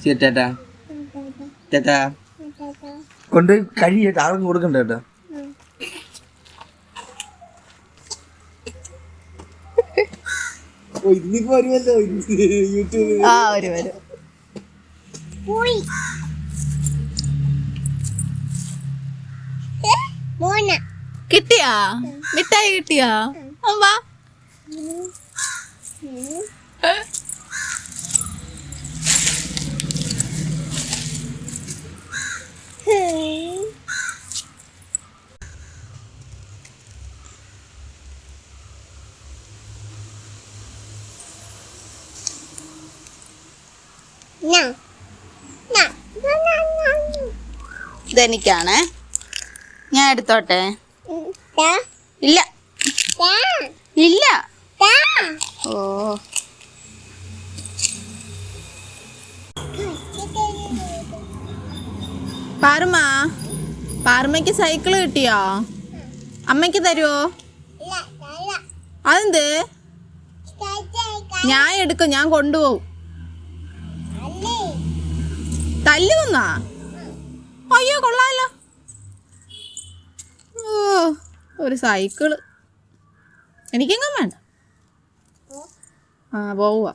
ശരി ടാറ്റാ. ടാറ്റാ. കൊണ്ട് കഴിയിട്ട് ആർക്കും കൊടുക്കണ്ട കേട്ടോ ഇന്നിപ്പോ വരുമല്ലോ യൂട്യൂബിൽ ആ വരും പോയി. മോന. കിട്ടിയാ? മിഠായി കിട്ടിയാ? നാ ഇതെനിക്കാണേ. ഞാൻ എടുത്തോട്ടെ? ഇല്ല. ഇല്ല. ഓ. പാറുമ്മ പാറുമ്മയ്ക്ക് സൈക്കിൾ കിട്ടിയോ? അമ്മയ്ക്ക് തരുമോ അതെന്ത്? ഞാൻ എടുക്കും ഞാൻ കൊണ്ടുപോകും. തല്ലു വന്നാ? അയ്യോ കൊള്ളാലോ. ഓ ഒരു സൈക്കിൾ എനിക്കെങ്ങും വേണ്ട. ആ പോവുക